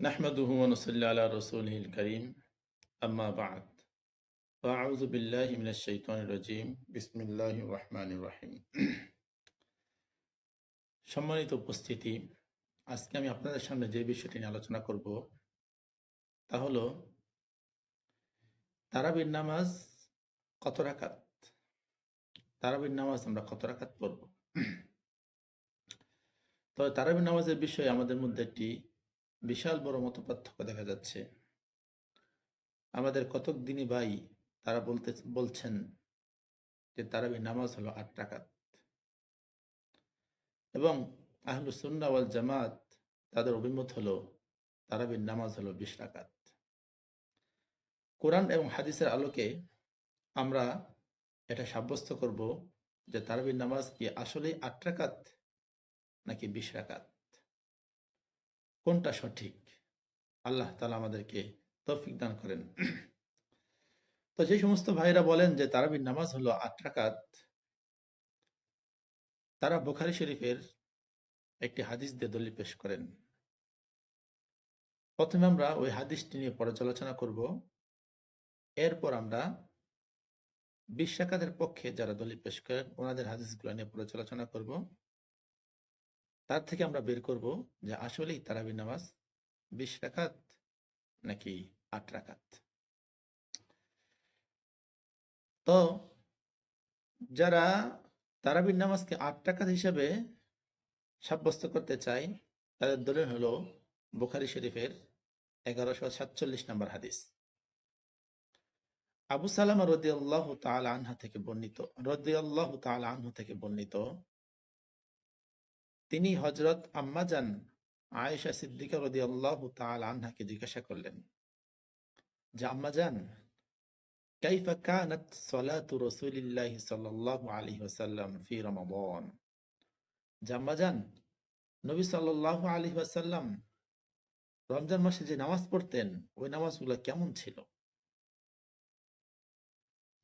نحمده ونصلي على رسوله الكريم أما بعد فأعوذ بالله من الشيطان الرجيم بسم الله الرحمن الرحيم সম্মানিত উপস্থিতি আজকে আমি আপনাদের সামনে যে বিষয়টি নিয়ে আলোচনা করব তা হলো তারাবির নামাজ কত রাকাত তারাবির নামাজ আমরা কত রাকাত পড়ব তবে তারাবির নামাজের বিষয়ে আমাদের মধ্যে একটি বিশাল বড় মত পার্থক্য দেখা যাচ্ছে। আমাদের কতক দিনই ভাই তারা বলতে, বলছেন যে তারাবি নামাজ হলো আট টাকাত এবং আহলু সুন্না ওয়াল জামাত তাদের অভিমত হলো তারাবির নামাজ হলো বিশ টাকাত কোরআন এবং হাদিসের আলোকে আমরা এটা সাব্যস্ত করব যে তারাবির নামাজ কি আসলেই আট টাকাত নাকি বিশ রাকাত? কোনটা সঠিক? আল্লাহ তালা আমাদেরকে তৌফিক দান করেন। তো যে সমস্ত ভাইরা বলেন যে তারাবির নামাজ হলো আট রাকাত, তারা বুখারি শরীফের একটি হাদিস দিয়ে দলিল পেশ করেন। প্রথমে আমরা ওই হাদিসটি নিয়ে পর্যালোচনা করব। এরপর আমরা বিশ পক্ষে যারা দলিল পেশ করেন, ওনাদের হাদিসগুলো নিয়ে পর্যালোচনা করব। তার থেকে আমরা বের করব যে আসলেই তারাবি নামাজ বিশ রাকাত নাকি আট রাকাত। তো যারা তারাবির নামাজকে আট টাকাত হিসাবে সাব্যস্ত করতে চাই তাদের দলিল হলো বুখারি শরীফের এগারোশো সাতচল্লিশ নম্বর হাদিস। আবু সালামা রদি আল্লাহ আনহা থেকে বর্ণিত রদি আল্লাহ আনহু থেকে বর্ণিত তিনি হজরত আম্মাজান আয়েশা সিদ্দিকা রদি আল্লাহ তাল আনহাকে জিজ্ঞাসা করলেন, যে আম্মাজান কাইফা কানাত সালাতু রাসূলিল্লাহি সাল্লাল্লাহু আলাইহি ওয়াসাল্লাম ফি রমাদান? যে আম্মাজান নবী সাল্লাল্লাহু আলাইহি ওয়াসাল্লাম রমজান মাসে যে নামাজ পড়তেন, ওই নামাজগুলো কেমন ছিল?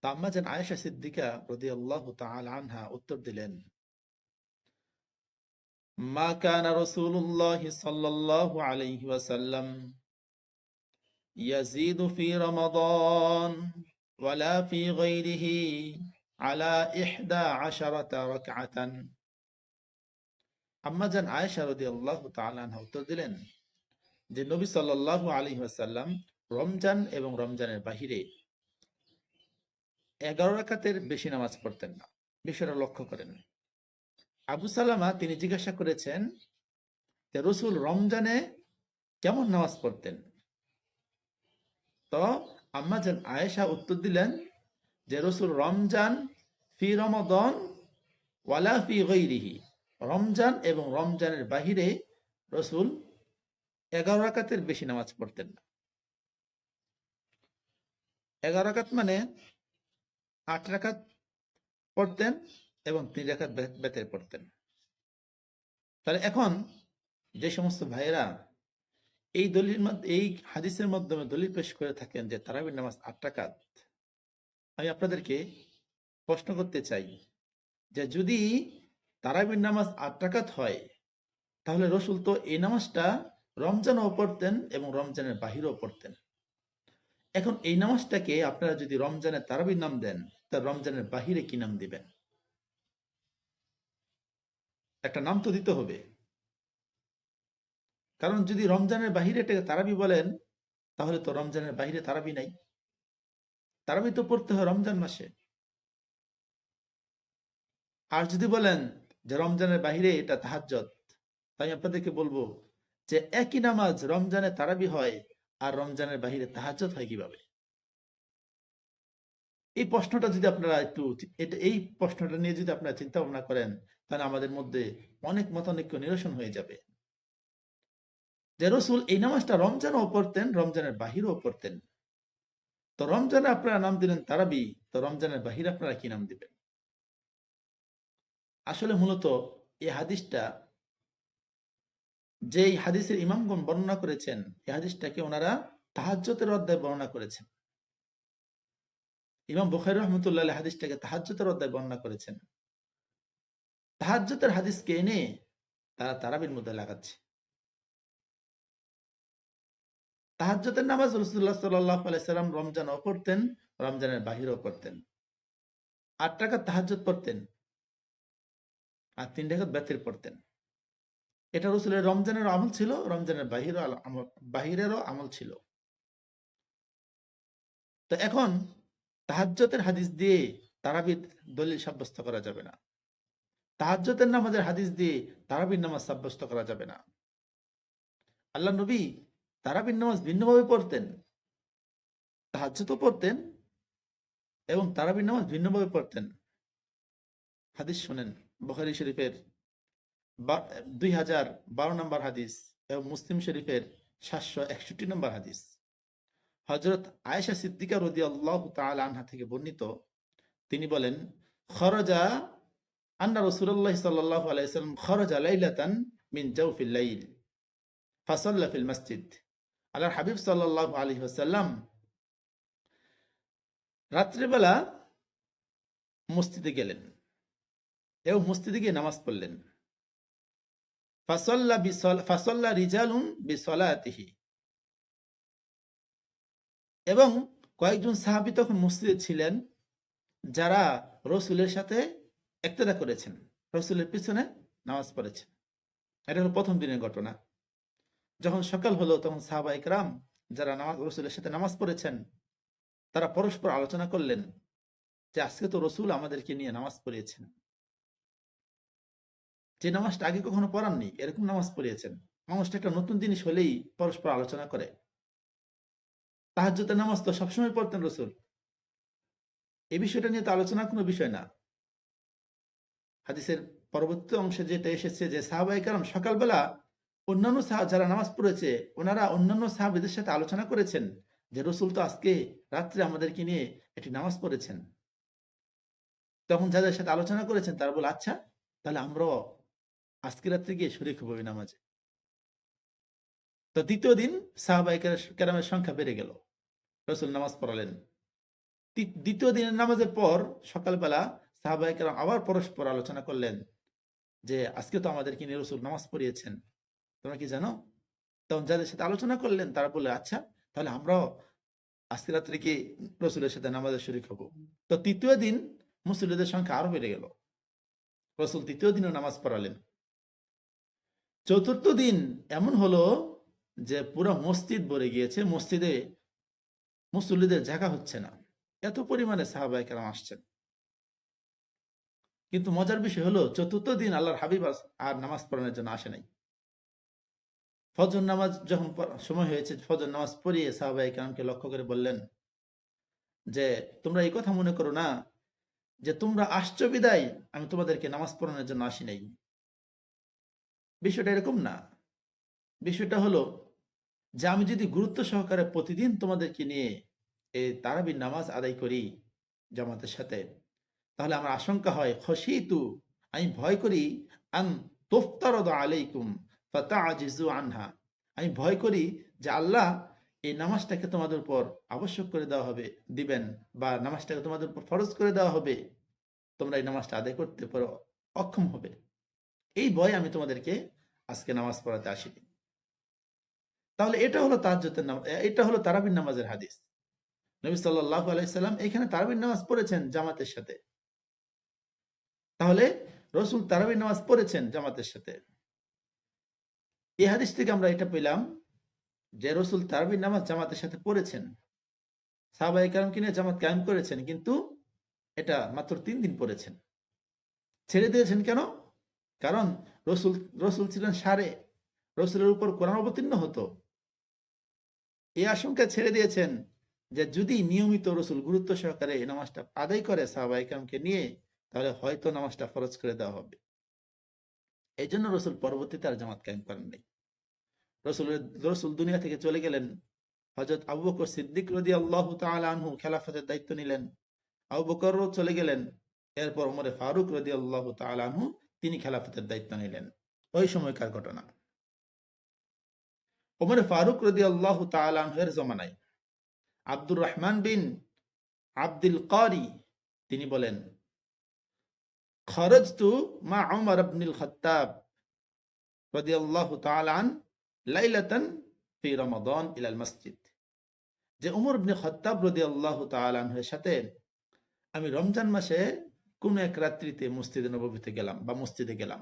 আম্মাজান আয়েশা সিদ্দিকা রাদিয়াল্লাহু তাআলা আনহা উত্তর দিলেন মা আম্মা জান আয়েশা দিলেন যে নবী সাল্লাল্লাহু আলাইহি রমজান এবং রমজানের বাহিরে এগারো রাকাতের বেশি নামাজ পড়তেন না বিষয়টা লক্ষ্য করেন। আবু সালামা তিনি জিজ্ঞাসা করেছেন যে, রসুল রমজানে কেমন নামাজ পড়তেন? তো আম্মাজান আয়েশা উত্তর দিলেন যে, রসুল রমজান ফি রমদন ওয়ালা ফি গৈরিহি রমজান এবং রমজানের বাহিরে রসুল এগারো রাকাতের বেশি নামাজ পড়তেন না। এগারো রাকাত মানে আট রাকাত পড়তেন এবং তিন রাকাত বেতের পড়তেন। তাহলে এখন যে সমস্ত ভাইয়েরা এই দলিল এই হাদিসের মাধ্যমে দলিল পেশ করে থাকেন যে তারাবির নামাজ আট রাকাত, আমি আপনাদেরকে প্রশ্ন করতে চাই যে যদি তারাবির নামাজ আট রাকাত হয়, তাহলে রসুল তো এই নামাজটা রমজানও পড়তেন এবং রমজানের বাহিরেও পড়তেন। এখন এই নামাজটাকে আপনারা যদি রমজানের তারাবির নাম দেন, তা রমজানের বাহিরে কি নাম দিবেন? একটা নাম তো দিতে হবে। কারণ যদি রমজানের বাহিরে তারাবি বলেন, তাহলে তো রমজানের বাহিরে তারাবি নাই। তারাবি তো পড়তে হয় রমজান মাসে। আর যদি বলেন যে রমজানের বাহিরে এটা তাহাজ্জত তাই আপনাদেরকে বলব যে একই নামাজ রমজানে তারাবি হয় আর রমজানের বাহিরে তাহাজ্জত হয় কীভাবে? এই প্রশ্নটা যদি আপনারা একটু এই প্রশ্নটা নিয়ে যদি আপনারা চিন্তা ভাবনা করেন তাহলে আমাদের মধ্যে অনেক মতানৈক্য নিরসন হয়ে যাবে। যে রসুল এই নামাজটা রমজানও পড়তেন, রমজানের বাহিরেও পড়তেন। তো রমজানে আপনারা নাম দিলেন তারাবি, তো রমজানের বাহিরে আপনারা কি নাম দিবেন? আসলে মূলত এই হাদিসটা যে হাদিসের ইমামগণ বর্ণনা করেছেন, এই হাদিসটাকে ওনারা তাহাজ্যতের অধ্যায় বর্ণনা করেছেন। ইমাম বুখারি রহমতুল্লাহ হাদিসটাকে তাহাজ্যতের অধ্যায় বর্ণনা করেছেন। তাহাজ্যতের হাদিসকে এনে তারা তারাবির মধ্যে লাগাচ্ছে। তাহাজ্জতের নামাজ রসুল্লাহ সাল্লাহ আলাইসাল্লাম রমজানও পড়তেন, রমজানের বাহিরেও পড়তেন। আট টাকা তাহাজ্জত পড়তেন আর তিন টাকা ব্যতির পড়তেন। এটা রসুলের রমজানের আমল ছিল, রমজানের বাহিরও বাহিরেরও আমল ছিল। তো এখন তাহাজ্জতের হাদিস দিয়ে তারাবির দলিল সাব্যস্ত করা যাবে না। তাহাজ্জতের নামাজের হাদিস দিয়ে তারাবির নামাজ সাব্যস্ত করা যাবে না। আল্লাহ নবী তারাবির নামাজ ভিন্নভাবে পড়তেন তাহাজ্জতও পড়তেন এবং তারাবির নামাজ ভিন্নভাবে পড়তেন। হাদিস শোনেন, বুখারী শরীফের দুই হাজার বারো নম্বর হাদিস এবং মুসলিম শরীফের সাতশো একষট্টি নম্বর হাদিস। হজরত আয়েশা সিদ্দিকা রদি আল্লাহ আনহা থেকে বর্ণিত, তিনি বলেন, খরজা আন্না রসুল্লাহ সাল্লাহ মসজিদ। গেলেন এবং মসজিদে গিয়ে নামাজ পড়লেন। ফাসল্লা এবং কয়েকজন সাহাবি তখন মসজিদে ছিলেন যারা রসুলের সাথে একতেদা করেছেন। রসুলের পিছনে নামাজ পড়েছেন। এটা হলো প্রথম দিনের ঘটনা। যখন সকাল হলো, তখন সাহাবা ইকরাম যারা নামাজ, রসুলের সাথে নামাজ পড়েছেন, তারা পরস্পর আলোচনা করলেন যে, আজকে তো রসুল আমাদেরকে নিয়ে নামাজ পড়িয়েছেন। যে নামাজটা আগে কখনো পড়াননি, এরকম নামাজ পড়িয়েছেন। নামাজটা একটা নতুন জিনিস হলেই পরস্পর আলোচনা করে। তাহাজ্জতের নামাজ তো সবসময় পড়তেন রসুল। এই বিষয়টা নিয়ে তো আলোচনা কোনো বিষয় না। হাদিসের পরবর্তী অংশে যেটা এসেছে যে সাহাবাই কারণ সকালবেলা অন্যান্য যারা নামাজ পড়েছে, ওনারা অন্যান্য সাহাবিদের সাথে আলোচনা করেছেন যে রসুল তো আজকে রাত্রে আমাদেরকে নিয়ে একটি নামাজ পড়েছেন। তখন যাদের সাথে আলোচনা করেছেন, তারা বলে আচ্ছা তাহলে আমরাও আজকে রাত্রে গিয়ে শরিক হব নামাজে। তো দ্বিতীয় দিন সাহাবাই কেরামের সংখ্যা বেড়ে গেল। রসুল নামাজ পড়ালেন। দ্বিতীয় দিনের নামাজের পর সকালবেলা সাহাবাই কেরাম আবার পরস্পর আলোচনা করলেন যে, আজকে তো আমাদেরকে নিয়ে রসুল নামাজ পড়িয়েছেন। তোমরা কি জানো? তখন যাদের সাথে আলোচনা করলেন, তারা বললে আচ্ছা তাহলে আমরাও আজকে রাত্রে কি রসুলের সাথে নামাজের শরিক হব? তো তৃতীয় দিন মুসলিদের সংখ্যা আরও বেড়ে গেল। রসুল তৃতীয় দিনও নামাজ পড়ালেন। চতুর্থ দিন এমন হলো যে, পুরো মসজিদ ভরে গিয়েছে, মসজিদে মুসল্লিদের জায়গা হচ্ছে না। এত পরিমাণে সাহাবাই কেরাম আসছেন। কিন্তু মজার বিষয় হলো, চতুর্থ দিন আল্লাহর হাবিব আর নামাজ পড়ানোর জন্য আসে নাই। ফজর নামাজ যখন সময় হয়েছে, ফজর নামাজ পড়িয়ে সাহাবাই কেরামকে লক্ষ্য করে বললেন যে, তোমরা এই কথা মনে করো না যে, তোমরা আসছো বিদায়, আমি তোমাদেরকে নামাজ পড়ানোর জন্য আসি নাই। বিষয়টা এরকম না। বিষয়টা হলো যে, আমি যদি গুরুত্ব সহকারে প্রতিদিন তোমাদেরকে নিয়ে এই তারাবির নামাজ আদায় করি জামাতের সাথে তাহলে আমার আশঙ্কা হয় খসিতু আমি ভয় করি আন তোফতারদ আলাইকুম, ফাতাআজিজু আনহা। আমি ভয় করি যে আল্লাহ এই নামাজটাকে তোমাদের উপর আবশ্যক করে দেওয়া হবে, দিবেন, বা নামাজটাকে তোমাদের উপর ফরজ করে দেওয়া হবে। তোমরা এই নামাজটা আদায় করতে পারো, অক্ষম হবে। এই ভয় আমি তোমাদেরকে আজকে নামাজ পড়াতে আসিনি। তাহলে এটা হলো তাহাজ্জুদের নামাজ, এটা হলো তারাবির নামাজের হাদিস। নবী সাল্লাল্লাহু আলাইহি সাল্লাম এখানে তারাবির নামাজ পড়েছেন জামাতের সাথে। তাহলে রসুল তারাবির নামাজ পড়েছেন জামাতের সাথে। এই হাদিস থেকে আমরা এটা পেলাম যে রসুল তারাবির নামাজ জামাতের সাথে পড়েছেন। সাহাবাই কারণকে নিয়ে জামাত কায়েম করেছেন, কিন্তু এটা মাত্র তিন দিন পড়েছেন। ছেড়ে দিয়েছেন কেন? কারণ রসুল রসুল ছিলেন সারে। রসুলের উপর কোরআন অবতীর্ণ হতো। এই আশঙ্কা ছেড়ে দিয়েছেন যে যদি নিয়মিত রসুল গুরুত্ব সহকারে এই নামাজটা আদায় করে সাহাবাইকামকে নিয়ে তাহলে হয়তো নামাজটা ফরজ করে দেওয়া হবে। এই জন্য রসুল পরবর্তীতে আর জামাত কায়েম করেন নাই। রসুলের, রসুল দুনিয়া থেকে চলে গেলেন। হজরত আবু বকর সিদ্দিক রদি আল্লাহ আনহু খেলাফতের দায়িত্ব নিলেন। আবু বকরও চলে গেলেন। এরপর ওমরে ফারুক রদি আল্লাহ আনহু তিনি খেলাফতের দায়িত্ব নিলেন। ওই সময়কার ঘটনা। ওমরে ফারুক রদি আল্লাহ তালের জমানায় আব্দুর রহমান বিন আব্দুল কারি তিনি বলেন মা খাত্তাব লাইলাতান ফি রমাদান ইলাল মসজিদ। যে খত্তাব সাথে আমি রমজান মাসে কোন এক রাত্রিতে মসজিদে নববীতে গেলাম বা মসজিদে গেলাম।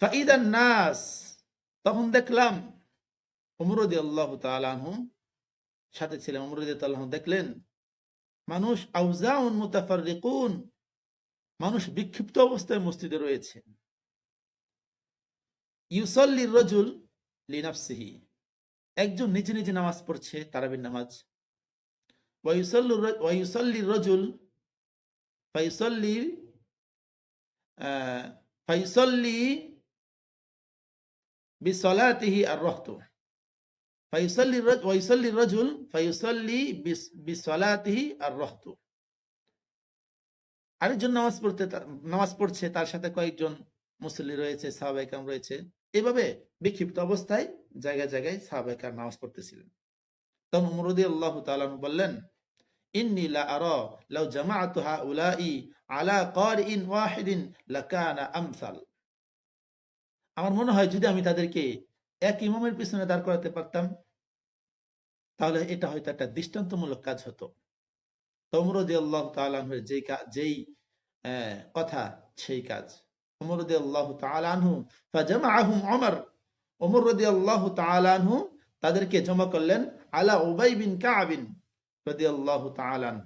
ফাইদান নাস, তখন দেখলাম উমর রাদিয়াল্লাহু তাআলা সাথে ছিলেন। উমর রাদিয়াল্লাহু দেখলেন মানুষ আউজাউন মুতাফাররিকুন। মানুষ বিক্ষিপ্ত অবস্থায় মসজিদে রয়েছে। ইউসল্লি রজুল লিনাফসিহি। একজন নিজে নিজে নামাজ পড়ছে, তারাবির নামাজ। ওয়াইউসাল্লি রজুল ফাইসল্লি ফাইসল্লি বিসলাতিহি আর রহতু। আরেকজন নামাজ পড়তে নামাজ পড়ছে, তার সাথে কয়েকজন মুসল্লি রয়েছে রয়েছে। এভাবে বিক্ষিপ্ত অবস্থায় জায়গায় জায়গায় নামাজ পড়তেছিলেন। তখন উমরদি আল্লাহ তাআলা বললেন আরা আলা আমসাল। আমার মনে হয় যদি আমি তাদেরকে এক ইমামের পিছনে দাঁড় করাতে পারতাম, তাহলে এটা হয়তো একটা দৃষ্টান্তমূলক কাজ হতো। আল্লাহ যেই যেই কথা, সেই কাজ। আল্লাহ ফাজামাআহুম ওমর। ওমর রদি আল্লাহ তাদেরকে জমা করলেন, আলা উবাই বিন কাবিন রদি আল্লাহ তালান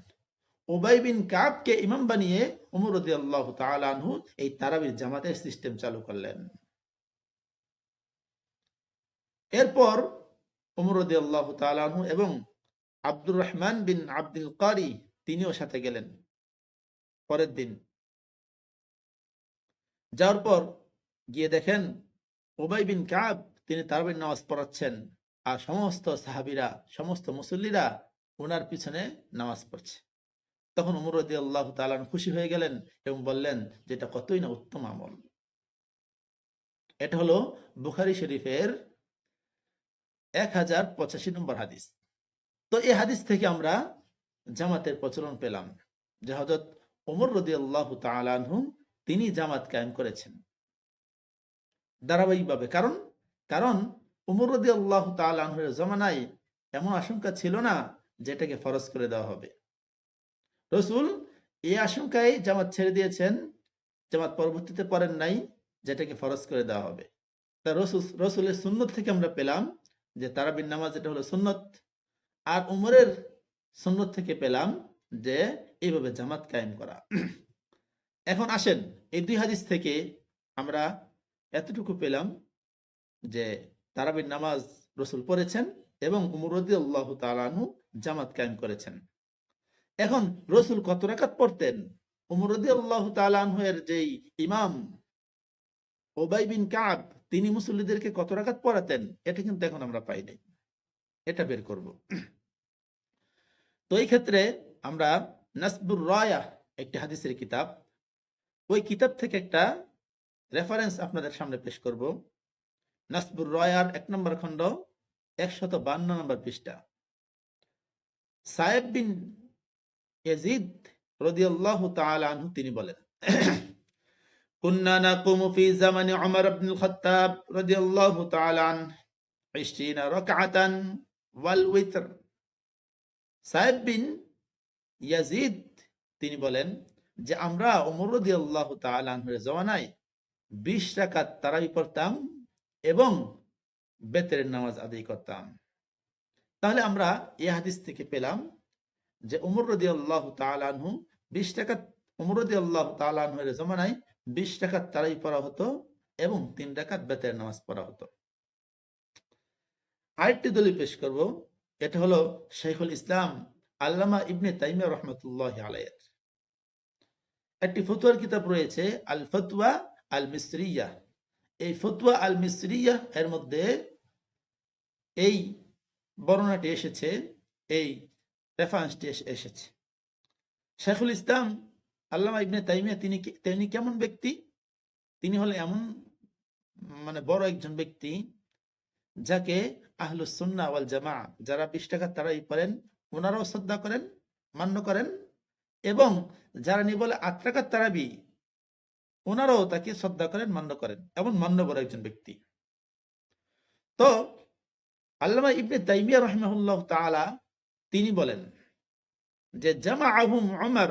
উবাই বিন কাবকে ইমাম বানিয়ে উমর রদি আল্লাহ তালানহু এই তারাবির জামাতের সিস্টেম চালু করলেন। এরপর উমর রদি আল্লাহ তালানহু এবং আব্দুর রহমান বিন আব্দুল কারি তিনিও সাথে গেলেন পরের দিন। যাওয়ার পর গিয়ে দেখেন ওবাই বিন কাব, তিনি তারাবির নামাজ পড়াচ্ছেন আর সমস্ত সাহাবিরা, সমস্ত মুসল্লিরা ওনার পিছনে নামাজ পড়ছে। তখন উমর আল্লাহ তালান খুশি হয়ে গেলেন এবং বললেন যেটা কতই না উত্তম আমল। এটা হলো বুখারি শরীফের এক হাজার পঁচাশি নম্বর হাদিস। তো এই হাদিস থেকে আমরা জামাতের প্রচলন পেলাম যে হজরত ওমর রদি আল্লাহ তালানহু তিনি জামাত কায়েম করেছেন। ধারাবাহিকভাবে। কারণ কারণ উমর রদি আল্লাহ তালানহের জমানায় এমন আশঙ্কা ছিল না যেটাকে ফরজ করে দেওয়া হবে। রসুল এই আশঙ্কায় জামাত ছেড়ে দিয়েছেন, জামাত পরবর্তীতে পড়েন নাই, যেটাকে ফরজ করে দেওয়া হবে। তা রসুল, রসুলের সুন্নত থেকে আমরা পেলাম যে তারাবিন নামাজ এটা হলো সুন্নত। আর উমরের সুন্নত থেকে পেলাম যে এইভাবে জামাত কায়েম করা। এখন আসেন, এই দুই হাদিস থেকে আমরা এতটুকু পেলাম যে তারাবির নামাজ রসুল পড়েছেন এবং উমরদি আল্লাহ তালানহু জামাত কায়েম করেছেন। এখন রসুল কত রাকাত পড়তেন? উমরদি আল্লাহ তালানহু এর যেই ইমাম ওবাই বিন কাব তিনি মুসল্লিদেরকে কত রাকাত পড়াতেন, এটা কিন্তু এখন আমরা পাই নাই। এটা বের করব। তো এই ক্ষেত্রে আমরা নাসবুর রয়া একটি হাদিসের কিতাব, ওই কিতাব থেকে একটা রেফারেন্স আপনাদের সামনে পেশ করব। নাসবুর রয়ার এক নম্বর খণ্ড, একশত বান্ন নম্বর পৃষ্ঠা। সাহেব বিন ইয়াজিদ রাদিয়াল্লাহু তাআলা তিনি বলেন كنا نقوم في زمن عمر بن الخطاب رضي الله تعالى عنه عشرين ركعة والوتر সাহেব বিন ইয়াজিদ তিনি বলেন যে আমরা ওমর রাদিয়াল্লাহু তাআলা আনহুর জমানায় 20 রাকাত তারাবি পড়তাম এবং বেতের নামাজ আদায় করতাম তাহলে আমরা এই হাদিস থেকে পেলাম যে উমর রাদিয়াল্লাহু তাআলা আনহু 20 রাকাত উমর রাদিয়াল্লাহু তাআলা আনহুর জমানায় 20 রাকাত তারাবি পড়া হতো এবং 3 রাকাত বেতের নামাজ পড়া হতো। আরেকটি দলিল পেশ করব, এটা হলো শেখুল ইসলাম আল্লামা ইবনে তাইমিয়া রহমতুল্লাহ আলাইয়ের একটি ফতুয়ার কিতাব রয়েছে আল ফতুয়া আল মিসরিয়া এই ফতুয়া আল মিসরিয়া এর মধ্যে এই বর্ণনাটি এসেছে, এই রেফারেন্সটি এসেছে। শেখুল ইসলাম আল্লামা ইবনে তাইমিয়া তিনি তিনি কেমন ব্যক্তি? তিনি হলে এমন মানে বড় একজন ব্যক্তি যাকে আহলুস সুন্নাহ ওয়াল জামা যারা বিশ টাকা তারাই পড়েন ওনারাও শ্রদ্ধা করেন, মান্য করেন এবং যারা নিয়ে বলে আট টাকার তারাবি, ওনারাও তাকে শ্রদ্ধা করেন, মান্য করেন, এমন মান্য বড় একজন ব্যক্তি। তো আল্লামা ইবনে তাইমিয়া রহমাহুল্লাহ তাআলা তিনি বলেন যে, জামাআহুম উমর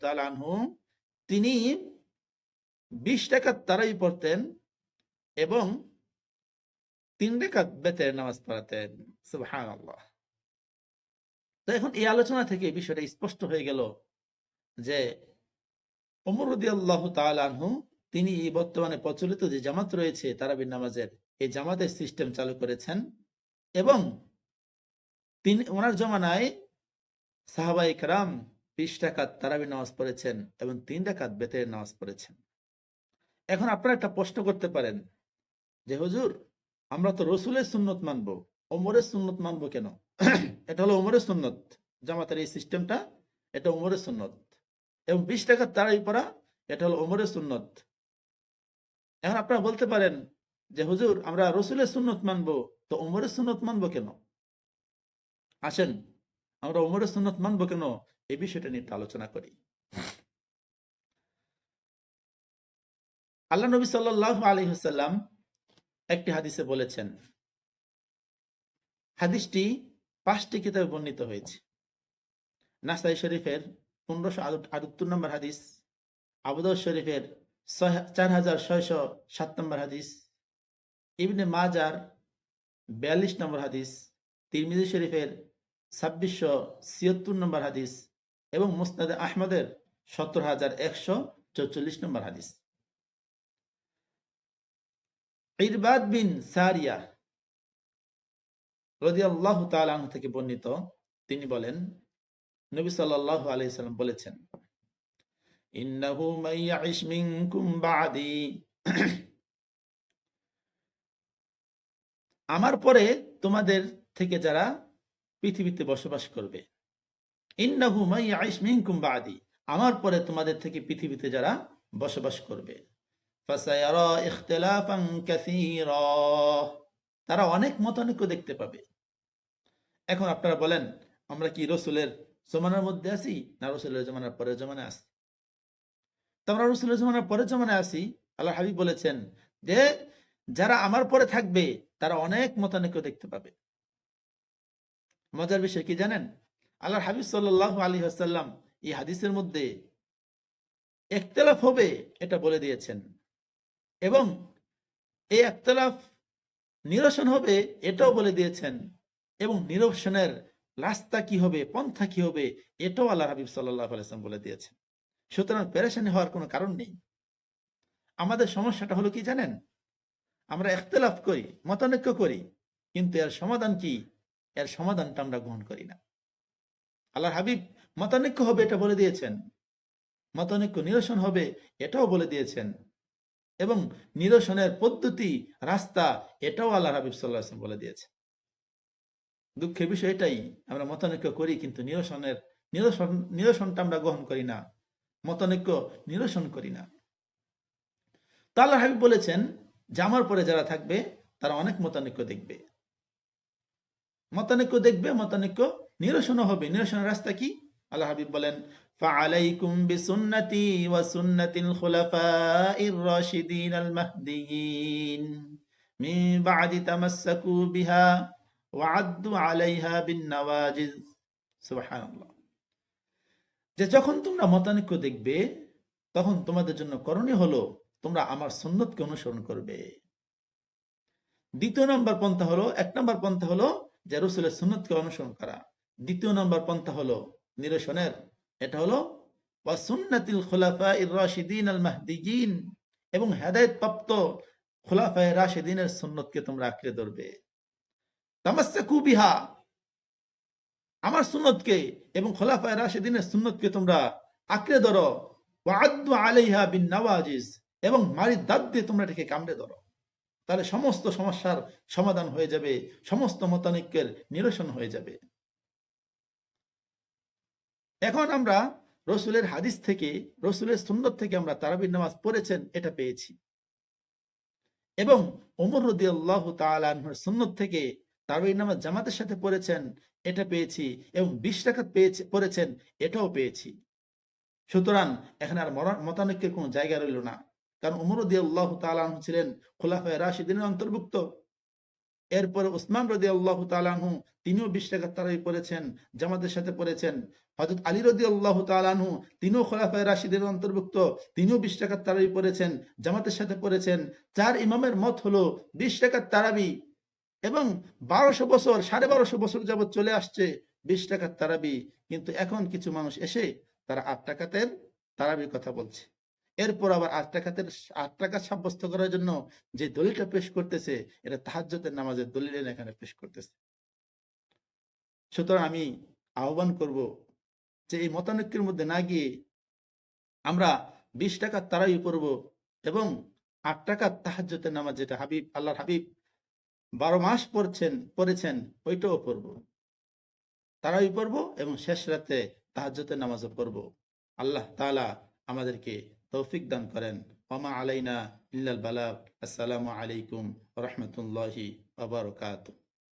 তাআলা আনহু, তিনি 20 রাকাত তারাই পড়তেন এবং তিন রেখাত বেতের নামাজ পড়াতেন। সুবহানাল্লাহ। তো এখন এই আলোচনা থেকে বিষয়টা স্পষ্ট হয়ে গেল যে তাআলা আনহু, তিনি এই বর্তমানে প্রচলিত যে জামাত রয়েছে তারাবির নামাজের, এই জামাতের সিস্টেম চালু করেছেন এবং তিনি, ওনার জমানায় সাহাবাই কারাম বিশ টাকাত তারাবি নামাজ পড়েছেন এবং তিন টাকাত বেতের নামাজ পড়েছেন। এখন আপনারা একটা প্রশ্ন করতে পারেন যে, হুজুর, আমরা তো রসুলের সুন্নত মানবো, ওমরের সুন্নত মানবো কেন? এটা হলো ওমরের সুন্নত, জামাতের এই সিস্টেমটা, এটা ওমরের সুন্নত। এবং বিশ টাকার তারাই পড়া, এটা হলো ওমরের সুন্নত। এখন আপনারা বলতে পারেন যে, হুজুর, আমরা রসুলের সুন্নত মানবো, তো ওমরের সুন্নত মানবো কেন? আসেন। আমরা ওমরের সুন্নত মানবো কেন? এই বিষয়টা নিয়ে আলোচনা করি। আল্লাহ নবী সাল্লাহ হাসাল্লাম একটি হাদিসে বলেছেন, হাদিসটি পাঁচটি কিতাবে বর্ণিত হয়েছে। নাসাই শরীফের পনেরোশো আটাত্তর নম্বর হাদিস আবুদাউ শরীফের চার হাজার ছয়শো সাত নম্বর হাদিস, ইবনে মাজার বিয়াল্লিশ নম্বর হাদিস, তিরমিজি শরীফের ছাব্বিশশো ছিয়াত্তর নম্বর হাদিস এবং মুস্তাদে আহমদের সত্তর হাজার একশো চৌচল্লিশ নম্বর হাদিস। ইরবাদ বিন সারিয়া রদিয়াল্লাহ তাআলা আনহু থেকে বর্ণিত, তিনি বলেন, নবী সাল্লাল্লাহু আলাইহি সাল্লাম বলেছেন, ইন্নাহু মান মিনকুম বাদি। আমার পরে তোমাদের থেকে যারা পৃথিবীতে বসবাস করবে। ইন্নাহু মান মিনকুম বাদি। আমার পরে তোমাদের থেকে পৃথিবীতে যারা বসবাস করবে। তারা অনেক মতানৈক্য দেখতে পাবে। এখন আপনারা বলেন, আমরা কি রসুলের জমানার মধ্যে আছি না রসুলের জমানার পরের জমানায় আছি? তোমরা রসুলের জমানার পরের জমানায় আছি আল্লাহ হাবিব বলেছেন যে, যারা আমার পরে থাকবে, তারা অনেক মতানৈক্য দেখতে পাবে। মজার বিষয় কি জানেন? আল্লাহ হাবিব সাল্লাহ আলী আসাল্লাম এই হাদিসের মধ্যে একতলাফ হবে এটা বলে দিয়েছেন। এবং এই একতলাফ নিরসন হবে এটাও বলে দিয়েছেন। এবং নিরসনের রাস্তা কি হবে, পন্থা কি হবে, এটাও আল্লাহ হাবিব আলাইসলাম বলে দিয়েছেন। সুতরাং পেরেশানি হওয়ার কোনো কারণ নেই। আমাদের সমস্যাটা হলো কি জানেন? আমরা একতলাফ করি, মতানৈক্য করি, কিন্তু এর সমাধান কি? এর সমাধানটা আমরা গ্রহণ করি না। আল্লাহ হাবিব মতানৈক্য হবে এটা বলে দিয়েছেন। মতানৈক্য নিরসন হবে এটাও বলে দিয়েছেন। এবং নিরসনের পদ্ধতি, রাস্তা এটাও আল্লাহ হাবিব সাল্লাহ বলে দিয়েছে দুঃখের বিষয় এটাই, আমরা মতানৈক্য করি কিন্তু নিরসনের, নিরসন, নিরসনটা আমরা গ্রহণ করি না। মতানৈক্য নিরসন করি না। তো আল্লাহ হাবিব বলেছেন যে আমার পরে যারা থাকবে, তারা অনেক মতানৈক্য দেখবে। মতানৈক্য দেখবে মতানৈক্য নিরসনও হবে নিরসনের রাস্তা কি আল্লাহ হাবিব বলেন فعليكم بسنتي وسنة الخلفاء الراشدين المهديين من بعد تمسكوا بها وعدوا عليها بالنواجذ سبحان الله যে যখন তোমরা মতানৈক্য দেখবে তখন তোমাদের জন্য করণীয় হলো তোমরা আমার সুন্নতকে অনুসরণ করবে দ্বিতীয় নম্বর পন্থা হলো এক নম্বর পন্থা হলো যে রসুলের সুন্নতকে অনুসরণ করা। দ্বিতীয় নম্বর পন্থা হলো নিরসনের। এটা হলো ওয়াসুন্নাতিল খোলাফা আল এবং হেদায়ত প্রাপ্ত সুন্নতকে তোমরা আঁকড়ে ধরবে। আমার সুন্নতকে এবং খোলাফায় রাশিদিনের সুন্নতকে তোমরা আঁকড়ে ধরো। আলাইহা বিন এবং মারি দাঁত দিয়ে তোমরা এটাকে কামড়ে ধরো। তাহলে সমস্ত সমস্যার সমাধান হয়ে যাবে, সমস্ত মতানৈক্যের নিরসন হয়ে যাবে। এখন আমরা রসুলের হাদিস থেকে, রসুলের সুন্নত থেকে আমরা তারাবির নামাজ পড়েছেন, এটা পেয়েছি। এবং ওমর রদি আল্লাহ সুন্নত থেকে তারাবির নামাজ জামাতের সাথে পড়েছেন, এটা পেয়েছি। এবং বিশ টাকা পেয়েছে, পড়েছেন, এটাও পেয়েছি। সুতরাং এখানে আর মতানৈক্যের কোনো জায়গা রইল না। কারণ উমর রদি আল্লাহ তালাহ ছিলেন খোলাফায় রাশিদিনের অন্তর্ভুক্ত। এরপরে উসমান রদি আল্লাহ তালাহু তিনিও বিশ টাকা তারাই পড়েছেন, জামাতের সাথে পড়েছেন। হজরত আলী রদি আল্লাহ তালাহু তিনিও খোলাফায় রাশিদের অন্তর্ভুক্ত, তিনিও বিশ টাকার তারাবি পড়েছেন, জামাতের সাথে পড়েছেন। চার ইমামের মত হলো বিশ টাকার তারাবি এবং বারোশো বছর, সাড়ে বারোশো বছর যাবত চলে আসছে বিশ টাকার তারাবি। কিন্তু এখন কিছু মানুষ এসে তারা আট টাকাতের তারাবির কথা বলছে। এরপর আবার আট টাকাতের আট টাকা সাব্যস্ত করার জন্য যে দলিলটা পেশ করতেছে, এটা তাহাজ্জতের নামাজের দলিল এখানে পেশ করতেছে। সুতরাং আমি আহ্বান করব যে এই মতানৈক্যের মধ্যে না গিয়ে আমরা বিশ টাকার তারাই পড়ব এবং আট টাকার তাহাজ্জতের নামাজ যেটা হাবিব, আল্লাহর হাবিব বারো মাস পড়ছেন, পড়েছেন, ওইটাও পড়ব। তারাই পড়ব এবং শেষ রাতে তাহাজ্জতের নামাজও পড়ব। আল্লাহ তাআলা আমাদেরকে তৌফিক দান করেন। ওমা আলাইনা ইল্লাল বালাগ আসসালামু আলাইকুম রহমতুল্লাহি আবরকাত